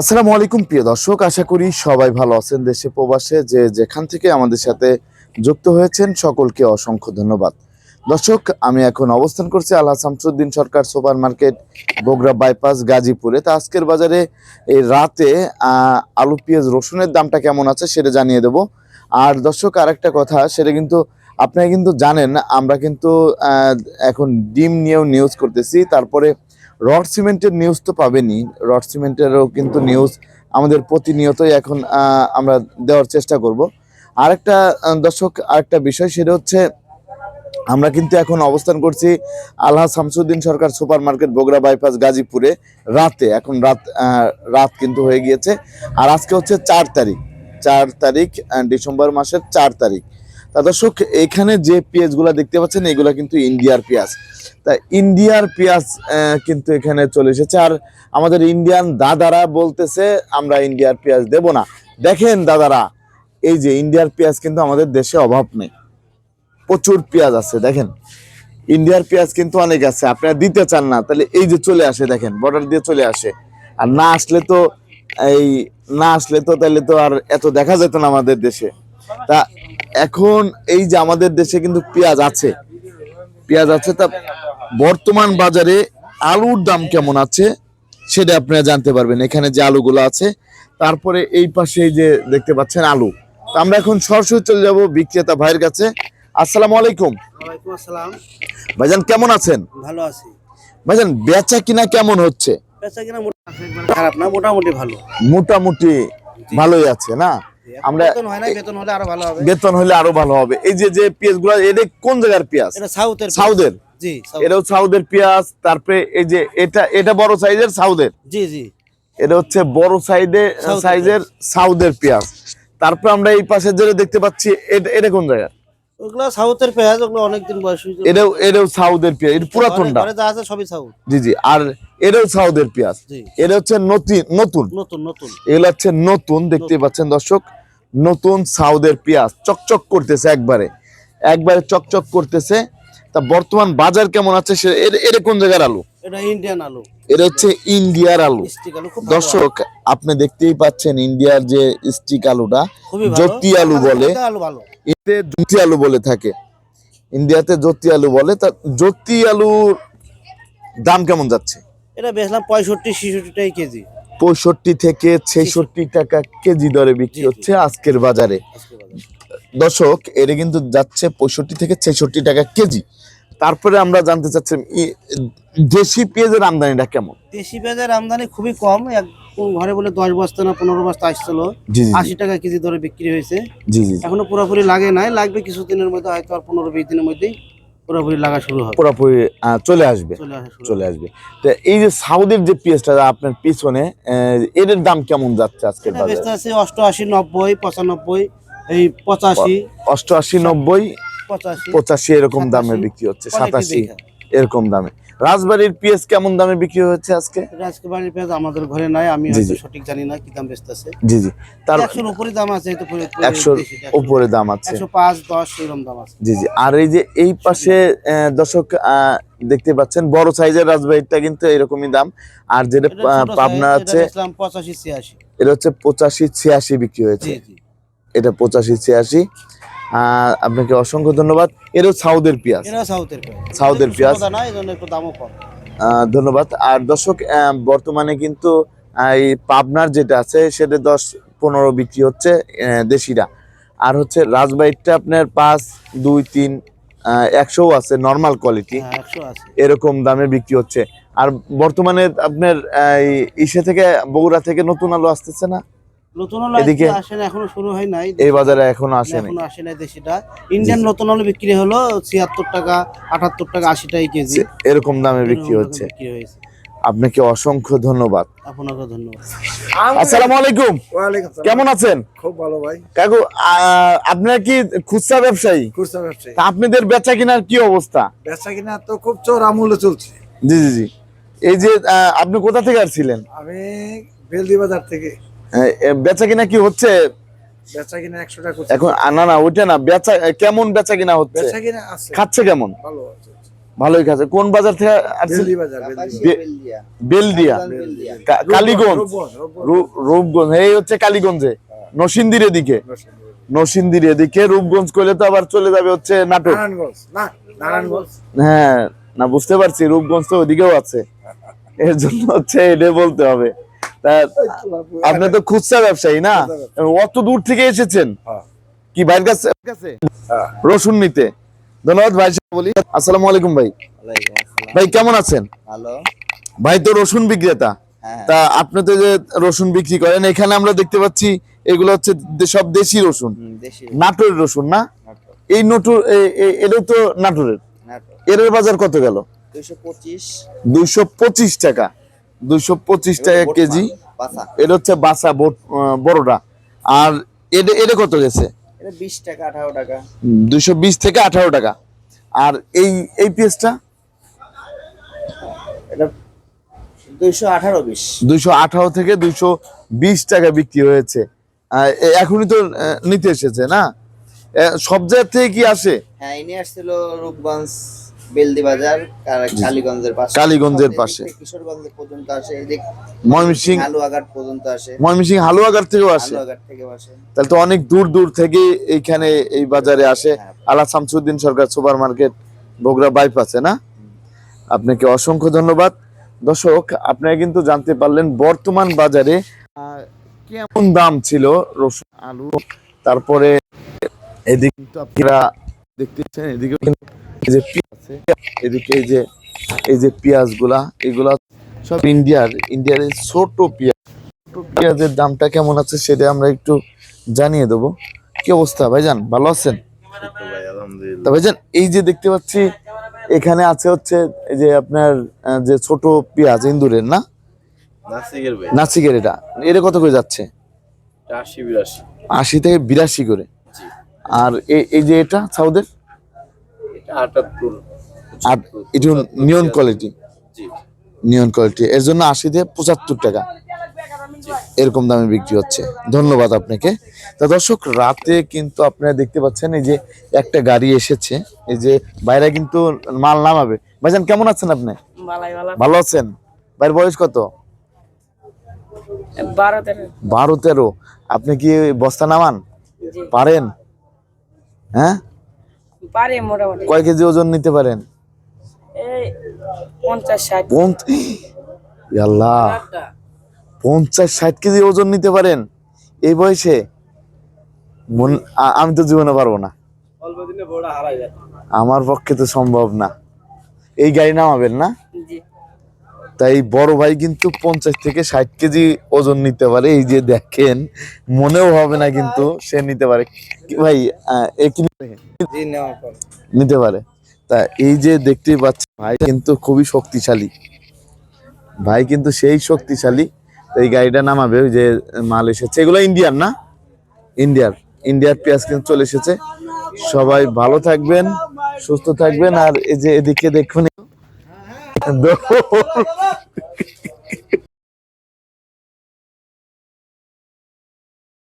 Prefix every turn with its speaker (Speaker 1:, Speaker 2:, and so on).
Speaker 1: আসসালামু আলাইকুম, প্রিয় দর্শক। আশা করি সবাই ভালো আছেন দেশে প্রবাসে, যে যেখান থেকে আমাদের সাথে যুক্ত হয়েছেন, সকলকে অসংখ্য ধন্যবাদ। দর্শক, আমি এখন অবস্থান করছি Allah Shamsuddin Sarkar super market Bogura bypass, গাজীপুরে। তা আজকের বাজারে এই রাতে আলু, পেঁয়াজ, রসুনের দামটা কেমন আছে সেটা জানিয়ে দেব। আর দর্শক, আরেকটা কথা, সেটা কিন্তু আপনারা কিন্তু জানেন, আমরা কিন্তু এখন ডিম নিয়েও নিউজ করতেছি। তারপরে রড সিমেন্টের নিউজ তো পাবেনই। রড সিমেন্টেরও কিন্তু নিউজ আমাদের প্রতিনিয়তই এখন আমরা দেওয়ার চেষ্টা করব। আরেকটা দর্শক, আরেকটা বিষয় সেটা হচ্ছে, আমরা কিন্তু এখন অবস্থান করছি Allah Shamsuddin Sarkar super market Bogura bypass গাজীপুরে রাতে। এখন রাত রাত কিন্তু হয়ে গিয়েছে। আর আজকে হচ্ছে চার তারিখ চার তারিখ ডিসেম্বর মাসের চার তারিখ। দর্শক, এখানে যে পেঁয়াজগুলো দেখতে পাচ্ছেন, এগুলো কিন্তু ইন্ডিয়ার পেঁয়াজ। তা ইন্ডিয়ার পেঁয়াজ কিন্তু এখানে চলে এসেছে। আর আমাদের ইন্ডিয়ান দাদারা বলতেছে, আমরা ইন্ডিয়ার পেঁয়াজ দেব না। দেখেন দাদারা, এই যে ইন্ডিয়ার পেঁয়াজ কিন্তু আমাদের দেশে অভাব নেই। প্রচুর পেঁয়াজ আছে, দেখেন। ইন্ডিয়ার পেঁয়াজ কিন্তু অনেক আছে, আপনারা দিতে চান না। তাহলে এই যে চলে আসে, দেখেন বর্ডার দিয়ে চলে আসে। আর না আসলে তো এই, না আসলে তো তাহলে তো আর এত দেখা যেত না আমাদের দেশে। তা এখন এই যে আমাদের দেশে কিন্তু পেঁয়াজ আছে। পেঁয়াজ আছে তা বর্তমান বাজারে আলুর দাম কেমন আছে সেটা আপনারা জানতে পারবেন। এখানে যে আলুগুলো আছে তারপরে এই পাশে এই যে দেখতে পাচ্ছেন আলু। তো আমরা এখন সরাসরি চলে যাব বিক্রেতা ভাইয়ের কাছে। আসসালামু আলাইকুম।
Speaker 2: আসসালাম।
Speaker 1: ভাইজান কেমন আছেন?
Speaker 2: ভালো আছি।
Speaker 1: ভাইজান বেচা কিনা কেমন হচ্ছে?
Speaker 2: বেচা কিনা খারাপ না মোটামুটি ভালো।
Speaker 1: মোটামুটি ভালোই আছে না? আমরা
Speaker 2: বেতন হলে আরও ভালো হবে।
Speaker 1: বেতন হলে আরও ভালো হবে। এই যে যে পেঁয়াজগুলো এটা কোন জায়গার পেঁয়াজ?
Speaker 2: এটা সাউথের
Speaker 1: সাউদের?
Speaker 2: জি
Speaker 1: এটা সাউদের পেঁয়াজ তারপরে এই যে এটা এটা বড় সাইজের সাউদের?
Speaker 2: জি জি।
Speaker 1: এটা হচ্ছে বড়
Speaker 2: সাইজে
Speaker 1: সাইজের সাউদের পেঁয়াজ। তারপরে আমরা এই পাশে যেটা দেখতে পাচ্ছি এটা এটা কোন জায়গা
Speaker 2: ওগুলো সাউথের পেঁয়াজ ওগুলো অনেকদিন বয়স হয়েছে।
Speaker 1: এটাও এটাও সাউদের পেঁয়াজ এটা পুরাতনটা
Speaker 2: ঘরে যা আছে সবই সাউথ।
Speaker 1: জি জি আর এটাও সাউদের পেঁয়াজ। এটা হচ্ছে নতুন নতুন।
Speaker 2: নতুন নতুন।
Speaker 1: এগুলো হচ্ছে নতুন দেখতে পাচ্ছেন দর্শক। নতুন সাউদের পেঁয়াজ চকচক করতেছে একবারে। একবারে চকচক করতেছে। তা বর্তমান বাজার কেমন আছে? সে এর- এটা কোন জায়গার আলু?
Speaker 2: এটা ইন্ডিয়ান আলু।
Speaker 1: এটা হচ্ছে ইন্ডিয়ার আলু। দর্শক আপনি দেখতেই পাচ্ছেন ইন্ডিয়ার যে স্টিক আলুটা জ্যোতি আলু বলে। এতে জ্যোতি আলু বলে থাকে। ইন্ডিয়াতে জ্যোতি আলু বলে। তা জ্যোতি আলুর দাম কেমন যাচ্ছে?
Speaker 2: এটা বেচলাম পঁয়ষট্টি ছিষট্টি টাকা কেজি।
Speaker 1: পঁয়ষট্টি থেকে ছেষট্টি টাকা কেজি দরে বিক্রি। হচ্ছে আজকের বাজারে। দর্শক এটা কিন্তু যাচ্ছে পঁয়ষট্টি থেকে ছেষট্টি টাকা কেজি। তারপরে আমরা জানতে চাচ্ছি দেশি পেঁয়াজের আমদানিটা কেমন?
Speaker 2: দেশি পেঁয়াজের আমদানি খুবই কম ঘরে বলে দশ বস্তা না পনেরো বস্তা আসছিল। আশি টাকা কেজি দরে বিক্রি হয়েছে। এখনও পুরোপুরি লাগে নাই লাগবে কিছুদিনের মধ্যে হয়তো আর পনেরো বিশ দিনের মধ্যেই পুরোপুরি লাগা শুরু হবে।
Speaker 1: পুরোপুরি চলে আসবে।
Speaker 2: চলে
Speaker 1: আসবে। তো এই যে সাউদির যে পেঁয়াজটা আপনার পিছনে এর দাম কেমন যাচ্ছে আজকের
Speaker 2: এটা আছে অষ্টআশি নব্বই পঁচানব্বই এই পঁচাশি।
Speaker 1: অষ্টআশি নব্বই
Speaker 2: পঁচাশি।
Speaker 1: পঁচাশি এরকম দামে বিক্রি হচ্ছে সাতাশি এরকম দামে। রাজবাড়ির পেঁয়াজ কেমন দামে বিক্রি হচ্ছে আজকে?
Speaker 2: আজকে পেঁয়াজ আমাদের ঘরে নাই আমি সঠিক জানি না কি দাম বেচতেছে
Speaker 1: জি জি। তার
Speaker 2: একশোর উপরে দাম আছে
Speaker 1: একশোর উপরে। দাম আছে।
Speaker 2: একশো পাঁচ দশ এরকম দাম আছে।
Speaker 1: জি জি। আর এই যে এই পাশে আহ, দর্শক দেখতে পাচ্ছেন বড় সাইজের রাজবাড়িটা কিন্তু এরকমই দাম। আর যেটা পাবনা আছে
Speaker 2: এটা পঁচাশি ছিয়াশি।
Speaker 1: এটা হচ্ছে পঁচাশি ছিয়াশি বিক্রি হয়েছে। এটা পঁচাশি ছিয়াশি। আপনাকে অসংখ্য ধন্যবাদ। এরও সাউদের পেঁয়াজ।
Speaker 2: এটা সাউথের পেঁয়াজ।
Speaker 1: ধন্যবাদ। আর দর্শক বর্তমানে কিন্তু এই পাবনার যেটা আছে সেটা দশ পনেরো বিক্রি হচ্ছে দেশিরা। আর হচ্ছে রাজবাড়িটা আপনার পাঁচ দুই তিন একশো আছে নর্মাল কোয়ালিটি
Speaker 2: হ্যাঁ আছে।
Speaker 1: এরকম দামে বিক্রি হচ্ছে। আর বর্তমানে আপনার ইসে থেকে বগুড়া থেকে নতুন আলু আসতেছে না? এদিকে-
Speaker 2: এখনও শুরু হয় নাই।
Speaker 1: এই বাজারে এখনও আসেনি।
Speaker 2: এখনও আসে নাই দেশিটা ইন্ডিয়ান নতুন আলু বিক্রি হলো ছিয়াত্তর টাকা আটাত্তর টাকা আশি টাকা কেজি
Speaker 1: এরকম দামে বিক্রি হচ্ছে।
Speaker 2: বিক্রি হয়েছে।
Speaker 1: আপনাকে অসংখ্য ধন্যবাদ।
Speaker 2: আপনাকে ধন্যবাদ।
Speaker 1: আসসালামু আলাইকুম। কেমন আছেন?
Speaker 3: খুব ভালো ভাই।
Speaker 1: কাকু আহ, আপনার কি খুচরা ব্যবসায়ী?
Speaker 3: খুচরা ব্যবসায়ী।
Speaker 1: আপনাদের বেচা কিনার কি অবস্থা?
Speaker 3: বেচা কিনা তো খুব চোরা মূল্য চলছে।
Speaker 1: জি জি জি। এই যে আহ, আপনি কোথা থেকে আসছিলেন?
Speaker 3: আমি বেলদি বাজার থেকে।
Speaker 1: বেচা কিনা কি হচ্ছে?
Speaker 3: বেচা কিনা একশো টাকা
Speaker 1: এখন না না ওইটা না বেচা কেমন বেচা কিনা হচ্ছে?
Speaker 3: বেচা কিনা আছে।
Speaker 1: খাচ্ছে কেমন?
Speaker 3: ভালো আছে।
Speaker 1: ভালোই খাচ্ছে। কোন বাজার থেকে আসছেন
Speaker 3: বাজার
Speaker 1: বেলদিয়া কালীগঞ্জ।
Speaker 3: রূপগঞ্জ, রূপগঞ্জ।
Speaker 1: রূপ- রূপগঞ্জ। এই হচ্ছে কালীগঞ্জে। নসিন্দির এদিকে। নসিন্দির এদিকে। রূপগঞ্জ করলে তো আবার চলে যাবে হচ্ছে নাটক হ্যাঁ না বুঝতে পারছি। রূপগঞ্জ তো ওদিকেও আছে। এর জন্য হচ্ছে এটা বলতে হবে। আপনি তো খুচরা ব্যবসায়ী না? অত দূর থেকে এসেছেন?
Speaker 3: হ্যাঁ।
Speaker 1: কি ভাইয়ের কাছে?
Speaker 3: হ্যাঁ।
Speaker 1: রসুন নিতে। ধন্যবাদ ভাই বলি। আসসালামু আলাইকুম ভাই। ভাই কেমন আছেন?
Speaker 2: ভালো।
Speaker 1: ভাই তো রসুন বিক্রেতা।
Speaker 2: হ্যাঁ।
Speaker 1: তা আপনি তো যে রসুন বিক্রি করেন এখানে আমরা দেখতে পাচ্ছি এগুলো হচ্ছে সব দেশি রসুন। নাটোরের রসুন না? এই নটুর এটাও তো নাটোরের। এর বাজার কত গেল?
Speaker 2: পঁচিশ।
Speaker 1: দুইশো পঁচিশ টাকা। দুইশো পঁচিশ টাকা কেজি। এটা হচ্ছে বাসা বড়টা। আর এটা এটা কত গেছে?
Speaker 2: বিশ টাকা আঠারো টাকা।
Speaker 1: দুইশো বিশ থেকে আঠারো টাকা। আর এই এই পেঁয়াজটা
Speaker 2: এটা দুইশো আঠারো
Speaker 1: থেকে দুইশো বিশ টাকা বিক্রি হয়েছে। এখনই তো নিতে এসেছে না? সব জায়গা থেকে কি আসে?
Speaker 2: হ্যাঁ ইনি আসছিল রূপগঞ্জ। বেলদি বাজার কালীগঞ্জের পাশে।
Speaker 1: কালীগঞ্জের পাশে।
Speaker 2: কিশোরগঞ্জ পর্যন্ত আসে এদিক
Speaker 1: ময়মনসিং
Speaker 2: হালুয়াঘাট পর্যন্ত আসে।
Speaker 1: ময়মনসিং হালুয়াঘাট থেকেও আসে।
Speaker 2: হালুয়াঘাট থেকে আসে।
Speaker 1: তাহলে তো অনেক দূর দূর থেকে এইখানে এই বাজারে আসে। আলা শামসুদ্দিন সরকার সুপার মার্কেট বগুড়া বাইপাসে না? আপনাকে অসংখ্য ধন্যবাদ। দর্শক আপনারা কিন্তু জানতে পারলেন বর্তমান বাজারে আহ, কেমন দাম ছিল রসুন আলু তারপরে এদিকে কিন্তু আপনারা দেখতেছেন এদিকে কিন্তু যে আছে। এদিকে এই যে এই যে পেঁয়াজগুলা এগুলা সব ইন্ডিয়ার ইন্ডিয়ার এই ছোট পেঁয়াজ। ছোট পেঁয়াজের দামটা কেমন আছে সেটা আমরা একটু জানিয়ে দেবো। কি অবস্থা ভাইজান ভালো আছেন? তা ভাইজান এই যে দেখতে পাচ্ছি এখানে আছে হচ্ছে এই যে আপনার যে ছোট পেঁয়াজ ইন্দুরের না?
Speaker 4: নাসিকের
Speaker 1: এটা। এটা কত করে যাচ্ছে?
Speaker 4: আশি
Speaker 1: থেকে বিরাশি করে। আর এই যে এটা সাউদের
Speaker 4: আটাত্তর।
Speaker 1: আর এটা নিয়ন কোয়ালিটি
Speaker 4: জি।
Speaker 1: নিয়ন কোয়ালিটি এর জন্য আশি থেকে পঁচাত্তর টাকা। এরকম দামে বিক্রি হচ্ছে। ধন্যবাদ আপনাকে। তা দর্শক রাতে কিন্তু আপনারা দেখতে পাচ্ছেন এই যে একটা গাড়ি এসেছে। এই যে বাইরে কিন্তু মাল নামাবে। ভাইজান কেমন আছেন আপনি? ভালো আছেন? ভাইয়ের বয়স কত?
Speaker 5: বারো তেরো।
Speaker 1: বারো তেরো। আপনি কি বস্তা নামান? পারেন? হ্যাঁ?
Speaker 5: পারে
Speaker 1: কয় কেজি ওজন নিতে পারেন
Speaker 5: এই পঞ্চাশ ষাট
Speaker 1: পঞ্চ- ই আল্লাহ পঞ্চাশ ষাট। কেজি ওজন নিতে পারেন। এই বয়সে আমি তো জীবনে পারব না। আমার পক্ষে তো সম্ভব না। এই গাড়ি নামাবেন না? তাই বড় ভাই কিন্তু পঞ্চাশ থেকে ষাট কেজি ওজন নিতে পারে। এই যে দেখেন মনেও হবে না কিন্তু সে নিতে পারে। ভাই এ কি নিতে পারে। তা এই যে দেখতে পাচ্ছি ভাই কিন্তু খুবই শক্তিশালী। ভাই কিন্তু সেই শক্তিশালী এই গাড়িটা নামাবে ওই যে মাল এসেছে। এগুলো ইন্ডিয়ার না? ইন্ডিয়ার ইন্ডিয়ার পেঁয়াজ কিন্তু চলে এসেছে। সবাই ভালো থাকবেন, সুস্থ থাকবেন, আর এই যে এদিকে দেখুন।